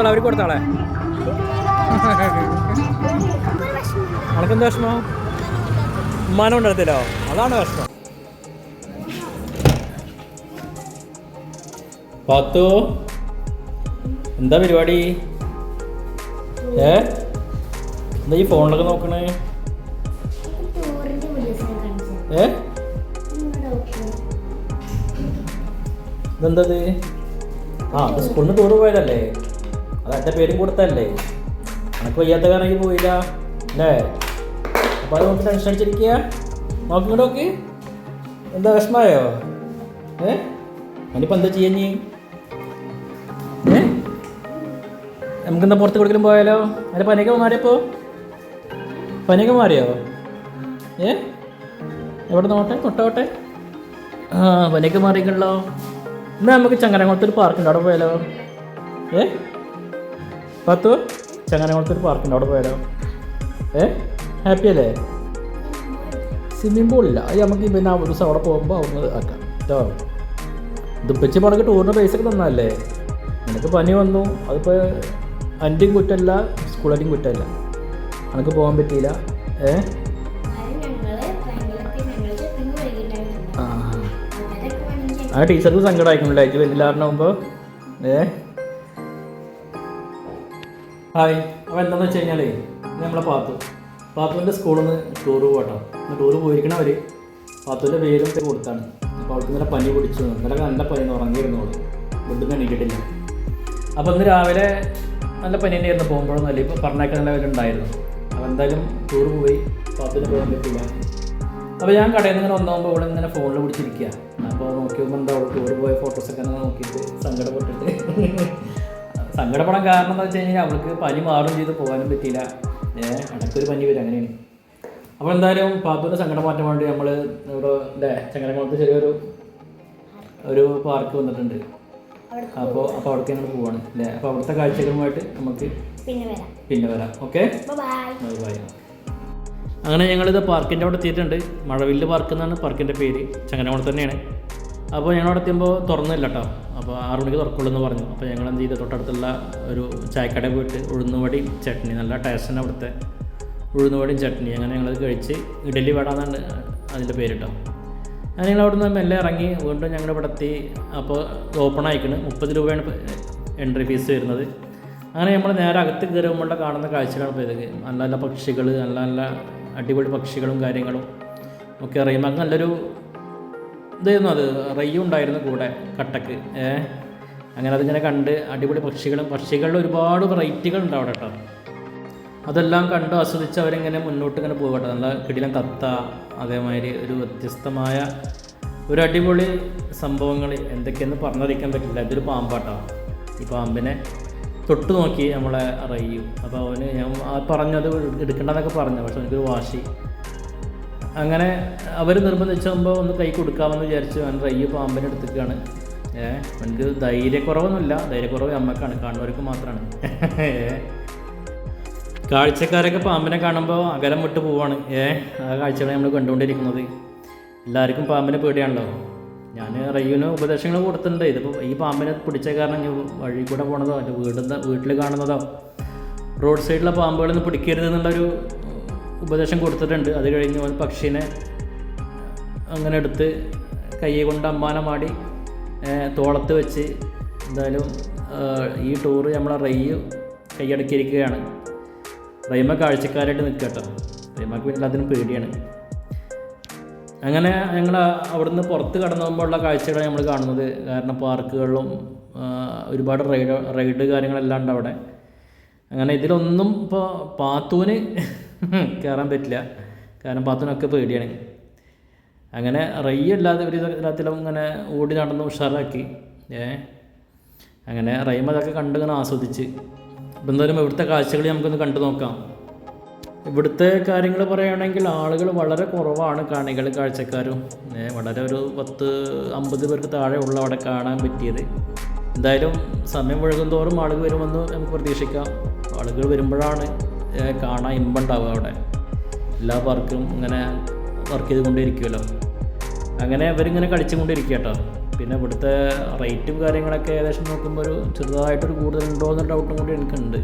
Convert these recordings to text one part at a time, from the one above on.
കൊടുത്തോളാം അവർക്ക് കൊടുത്തോളെ. അനക്കെന്താ വിഷമോ? ഉമ്മാനെ കൊണ്ടെടുത്തില്ലോ അതാണ് വിഷമം. പത്തു എന്താ പരിപാടി? ഏ? എന്താ ഈ ഫോണിലൊക്കെ നോക്കണേ? ഏ? ഇതെന്തത് ആ നിന്ന് ടൂർ പോയതല്ലേ? എന്റെ പേരും കൊടുത്തല്ലേ? എനിക്ക് വയ്യാത്ത കാരണം പോയില്ല അല്ലേ? അപ്പോൾ അത് നമുക്ക് ടെൻഷൻ അടിച്ചിരിക്കുക നോക്കി നോക്കി. എന്താ വിഷമമായോ? ഏ? അതിനിപ്പോൾ എന്താ ചെയ്യാൻ നീ ഏ? നമുക്കെന്താ പുറത്ത് കൊടുക്കലും പോയാലോ? അതിന്റെ പനിയൊക്കെ മാറിയപ്പോൾ പനിയൊക്കെ മാറിയോ? ഏ? എവിടെ നോട്ടെ? തൊട്ടോട്ടെ ആ പനിയൊക്കെ മാറിക്കണല്ലോ എന്നാ നമുക്ക് ചങ്ങനകുളത്ത് ഒരു പാർക്കുണ്ട്. അവിടെ പോയാലോ? ഏ? പത്തു? ചങ്ങനകുളത്ത് ഒരു പാർക്കുണ്ട് അവിടെ പോയാലോ? ഏ? ഹാപ്പി അല്ലേ? സ്വിമ്മിംഗ് പൂളില്ല അത് നമുക്ക് പിന്നെ ഒരു ദിവസം അവിടെ പോകുമ്പോൾ അവിടുന്ന് ആക്കാം. കേട്ടോ ദുപ്പിച്ച് പണക്ക് ടൂറിന് പൈസ ഒക്കെ തന്നല്ലേ നിനക്ക് പനി വന്നു. അതിപ്പോൾ അന്റെയും കുറ്റമല്ല സ്കൂളിന്റെയും കുറ്റമല്ല എനിക്ക് പോകാൻ പറ്റിയില്ല. ഏ? ആ. ടീച്ചർക്ക് സങ്കടമായിക്കുന്നില്ല എനിക്ക് വലിയ ആറിനാകുമ്പോൾ ഏ? ഹായ്. അപ്പോൾ എന്താണെന്ന് വെച്ച് കഴിഞ്ഞാലേ ഇത് നമ്മളെ പാത്തു. പാത്തുവിന്റെ സ്കൂളിൽ നിന്ന് ടൂറ് പോകട്ടോ ടൂറ് പോയിരിക്കണവർ പാത്തുവിന്റെ പേരും കൊടുത്താണ്. അപ്പോൾ അവൾക്ക് ഇന്നലെ പനി പിടിച്ചു. ഇന്നലെ നല്ല പനി ഉറങ്ങിയിരുന്നു അവൾ നിന്ന് എണീറ്റിട്ടില്ല. അപ്പോൾ ഇന്ന് രാവിലെ നല്ല പനി തന്നെയായിരുന്നു. പോകുമ്പോഴൊന്നും നല്ല ഇപ്പോൾ പറഞ്ഞേക്കാൻ നല്ല ഉണ്ടായിരുന്നു. അപ്പോൾ എന്തായാലും ടൂർ പോയി. പാത്തുവിന് പോകാൻ പറ്റില്ല. അപ്പോൾ ഞാൻ കടയിൽ നിന്ന് ഇങ്ങനെ വന്നാകുമ്പോൾ ഇവിടെ ഇങ്ങനെ ഫോണിൽ പിടിച്ചിരിക്കുക അപ്പോൾ നോക്കിയപ്പോൾ എന്താ അവൾ ടൂർ പോയ ഫോട്ടോസൊക്കെ നോക്കിയിട്ട് സങ്കടപ്പെട്ടിട്ട് സങ്കടപ്പെടാൻ കാരണം എന്താ വെച്ച് കഴിഞ്ഞാൽ അവൾക്ക് പനി മാറും ചെയ്ത് പോകാനും പറ്റിയില്ല. ഏഹ് ഇടയ്ക്കൊരു പനി വരും അങ്ങനെയാണ്. അപ്പോൾ എന്തായാലും പാത്തുവിന്റെ സങ്കടം മാറ്റാൻ വേണ്ടി നമ്മൾ ഇവിടെ അല്ലേ ചങ്ങനകുളത്ത് ചെറിയൊരു ഒരു പാർക്ക് വന്നിട്ടുണ്ട്. അപ്പോൾ അപ്പോൾ അവിടേക്ക് ഞങ്ങൾ പോവാണ് അല്ലേ അപ്പോൾ അവിടുത്തെ കാഴ്ചകളുമായിട്ട് നമുക്ക് പിന്നെ വരാം. ഓക്കെ? ബൈ. ബൈ. അങ്ങനെ ഞങ്ങളിത് പാർക്കിന്റെ അവിടെ എത്തിയിട്ടുണ്ട്. മഴവില്ല് പാർക്ക് എന്നാണ് പാർക്കിന്റെ പേര്. ചങ്ങനകുളം തന്നെയാണ്. അപ്പോൾ ഞങ്ങൾ അവിടെ എത്തിയപ്പോൾ തുറന്നില്ല കേട്ടോ. അപ്പോൾ ആറ് മണിക്ക് തുറക്കുള്ളൂ എന്ന് പറഞ്ഞു. അപ്പോൾ ഞങ്ങൾ എന്ത് ചെയ്ത്? തൊട്ടടുത്തുള്ള ഒരു ചായക്കട പോയിട്ട് ഉഴുന്നുവടി ചട്നി നല്ല ടേസ്റ്റാണ് അവിടുത്തെ ഉഴുന്നുവടിയും ചട്നി അങ്ങനെ ഞങ്ങൾ കഴിച്ച് ഇഡലി വട എന്നാണ് അതിന്റെ പേര് കേട്ടോ. അങ്ങനെ ഞങ്ങൾ അവിടുന്ന് മെല്ലെ ഇറങ്ങി. വീണ്ടും ഞങ്ങൾ ഇവിടെ എത്തി. അപ്പോൾ ഓപ്പൺ ആയിക്കണ്. മുപ്പത് രൂപയാണ് എൻട്രി ഫീസ് വരുന്നത്. അങ്ങനെ നമ്മൾ നേരെ അകത്ത് കയറുമ്പോഴുള്ള കാണുന്ന കാഴ്ചകളാണ് ഇപ്പോൾ നല്ല നല്ല പക്ഷികൾ നല്ല നല്ല അടിപൊളി പക്ഷികളും കാര്യങ്ങളും ഒക്കെ അറിയുമ്പോൾ നല്ലൊരു ഇതായിരുന്നു അത്. റയ്യും ഉണ്ടായിരുന്നു കൂടെ കട്ടക്ക്. ഏ? അങ്ങനെ അതിങ്ങനെ കണ്ട് അടിപൊളി പക്ഷികളും പക്ഷികളുടെ ഒരുപാട് വെറൈറ്റികൾ ഉണ്ട് അവിടെ കേട്ടോ. അതെല്ലാം കണ്ട് ആസ്വദിച്ച് അവരിങ്ങനെ മുന്നോട്ട് ഇങ്ങനെ പോകട്ടെ നല്ല കിടിലം തത്ത അതേമാതിരി ഒരു വ്യത്യസ്തമായ ഒരു അടിപൊളി സംഭവങ്ങൾ എന്തൊക്കെയെന്ന് പറഞ്ഞറിയിക്കാൻ പറ്റില്ല. ഇതൊരു പാമ്പാട്ടോ ഈ പാമ്പിനെ തൊട്ട് നോക്കി നമ്മളെ അറിയും അപ്പോൾ അവന് ഞാൻ പറഞ്ഞത് എടുക്കണ്ടെന്നൊക്കെ പറഞ്ഞു. പക്ഷെ എനിക്കൊരു വാശി. അങ്ങനെ അവർ നിർബന്ധിച്ചുമ്പോൾ ഒന്ന് കൈ കൊടുക്കാമെന്ന് വിചാരിച്ച് ഞാൻ റയ്യ പാമ്പിനെ എടുത്തിട്ടാണ് ഏ എനിക്ക് ധൈര്യക്കുറവൊന്നുമില്ല. ധൈര്യക്കുറവ് അമ്മക്കാണ് കാണുന്നവർക്ക് മാത്രമാണ് കാഴ്ചക്കാരൊക്കെ പാമ്പിനെ കാണുമ്പോൾ അകലം വിട്ട് പോവാണ്. ഏ ആ കാഴ്ചകളെ നമ്മൾ കണ്ടുകൊണ്ടിരിക്കുന്നത്. എല്ലാവർക്കും പാമ്പിനെ പേടിയാണല്ലോ. ഞാൻ റയ്യുവിന് ഉപദേശങ്ങൾ കൊടുത്തിട്ടുണ്ട്. ഇതിപ്പോൾ ഈ പാമ്പിനെ പിടിച്ച കാരണം വഴി കൂടെ പോണതോ എന്റെ വീടിന്റെ വീട്ടിൽ കാണുന്നതോ റോഡ് സൈഡിലെ പാമ്പുകളൊന്നും പിടിക്കരുത് എന്നുള്ളൊരു ഉപദേശം കൊടുത്തിട്ടുണ്ട്. അത് കഴിഞ്ഞ് അവൻ പക്ഷീനെ അങ്ങനെ എടുത്ത് കൈ കൊണ്ട് അമ്മാനമാടി തോളത്ത് വെച്ച് എന്തായാലും ഈ ടൂറ് നമ്മളെ റെയ്യ് കൈയടക്കിയിരിക്കുകയാണ്. റെയ്മ കാഴ്ചക്കാരായിട്ട് നിൽക്കുക കേട്ടോ. റൈമക്ക് പിന്നെ അതിനും പേടിയാണ്. അങ്ങനെ ഞങ്ങൾ അവിടുന്ന് പുറത്ത് കടന്നു പോകുമ്പോഴുള്ള കാഴ്ചകളാണ് നമ്മൾ കാണുന്നത്. കാരണം പാർക്കുകളിലും ഒരുപാട് റൈഡ് റൈഡ് കാര്യങ്ങളെല്ലാം ഉണ്ട് അവിടെ. അങ്ങനെ ഇതിലൊന്നും ഇപ്പോൾ പാത്തൂന് കയറാൻ പറ്റില്ല. കാരണം പാത്തുനൊക്കെ പേടിയാണ്. അങ്ങനെ റയ്യ ഇല്ലാതെ ഒരു എല്ലാത്തിലും ഇങ്ങനെ ഓടി നടന്ന് ഉഷാറാക്കി. ഏ? അങ്ങനെ റൈമ അതൊക്കെ കണ്ട് ഇങ്ങനെ ആസ്വദിച്ച്. ഇപ്പം എന്തായാലും ഇവിടുത്തെ കാഴ്ചകൾ നമുക്കൊന്ന് കണ്ടു നോക്കാം. ഇവിടുത്തെ കാര്യങ്ങൾ പറയുകയാണെങ്കിൽ ആളുകൾ വളരെ കുറവാണ് കാണികൾ കാഴ്ചക്കാരും. വളരെ ഒരു പത്ത് അമ്പത് പേർക്ക് താഴെ ഉള്ള അവിടെ കാണാൻ പറ്റിയത്. എന്തായാലും സമയം വഴുകും തോറും ആളുകൾ വരുമെന്ന് നമുക്ക് പ്രതീക്ഷിക്കാം. ആളുകൾ വരുമ്പോഴാണ് കാണാൻ ഇമ്പുണ്ടാവുക അവിടെ. എല്ലാ വർക്കും ഇങ്ങനെ വർക്ക് ചെയ്തുകൊണ്ടിരിക്കുമല്ലോ അങ്ങനെ അവരിങ്ങനെ കളിച്ചുകൊണ്ടിരിക്കുക കേട്ടോ പിന്നെ ഇവിടുത്തെ റേറ്റും കാര്യങ്ങളൊക്കെ ഏകദേശം നോക്കുമ്പോൾ ഒരു ചെറുതായിട്ടൊരു കൂടുതലുണ്ടോ എന്നൊരു ഡൗട്ടും കൂടി എനിക്കുണ്ട്.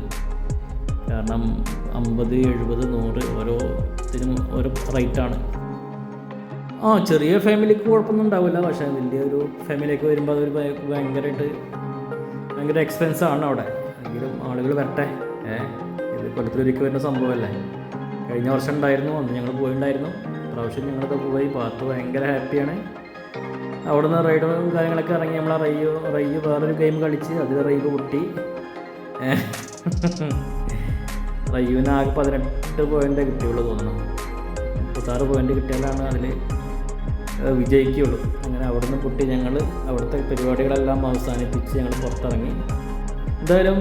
കാരണം അമ്പത് എഴുപത് നൂറ് ഓരോ ഇതിനും ഓരോ റേറ്റാണ് ആ ചെറിയ ഫാമിലിക്ക് കുഴപ്പമൊന്നും ഉണ്ടാവില്ല. പക്ഷേ വലിയൊരു ഫാമിലിയൊക്കെ വരുമ്പോൾ അതൊരു ഭയ- ഭയങ്കരമായിട്ട് ഭയങ്കര എക്സ്പെൻസാണ് അവിടെ. എങ്കിലും ആളുകൾ വരട്ടെ. ഏ? ഇത് കൊല്ലത്തിലൊരിക്കൽ വരുന്ന സംഭവമല്ലേ? കഴിഞ്ഞ വർഷം ഉണ്ടായിരുന്നു അന്ന് ഞങ്ങൾ പോയിണ്ടായിരുന്നു. പ്രാവശ്യം ഞങ്ങളൊക്കെ പോയി പാത്ത് ഭയങ്കര ഹാപ്പിയാണ്. അവിടുന്ന് റൈഡും കാര്യങ്ങളൊക്കെ ഇറങ്ങി നമ്മൾ റൈ റൈ വേറൊരു ഗെയിം കളിച്ച് അതിൽ റൈവ് പൊട്ടി. റയ്യുവിന് ആകെ പതിനെട്ട് പോയിന്റ് കിട്ടിയുള്ളൂ തോന്നുന്നു. മുപ്പത്താറ് പോയിന്റ് കിട്ടിയാലാണ് അതിൽ വിജയിക്കുകയുള്ളൂ. അങ്ങനെ അവിടുന്ന് പൊട്ടി ഞങ്ങൾ അവിടുത്തെ പരിപാടികളെല്ലാം അവസാനിപ്പിച്ച് ഞങ്ങൾ പുറത്തിറങ്ങി. എന്തായാലും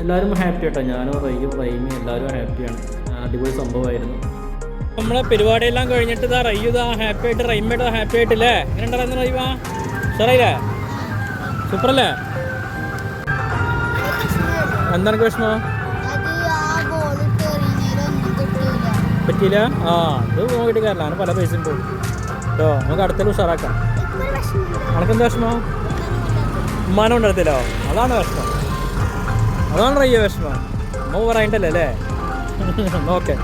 എല്ലാവരും ഹാപ്പി ആട്ടോ. ഞാനും റയ്യും റൈമി എല്ലാവരും ഹാപ്പിയാണ് അടിപൊളി സംഭവമായിരുന്നു. നമ്മളെ പരിപാടിയെല്ലാം കഴിഞ്ഞിട്ട് ഇതാ റയ്യു ഇതാ ഹാപ്പി ആയിട്ട് റൈമയുടെ ഹാപ്പി ആയിട്ടില്ലേ? എങ്ങനെ ഉണ്ടായിരുന്നു റൈവ സൂപ്പർ സൂപ്പറല്ലേ? എന്താണ് വിഷമോ പറ്റിയില്ല? ആ അത് നോക്കിയിട്ട് കാര്യമില്ല അങ്ങനെ പല പൈസ പോകും. കേട്ടോ നമുക്ക് അടുത്തത് ഉഷാറാക്കാം. അനക്കെന്താ വിഷമം ഉമ്മാനം കൊണ്ടെടുത്തില്ലോ അതാണ് വിഷമം അതാണ് റയ്യ വിഷമം. അമ്മ പറയണ്ടല്ലേ അല്ലേ? ഓക്കെ.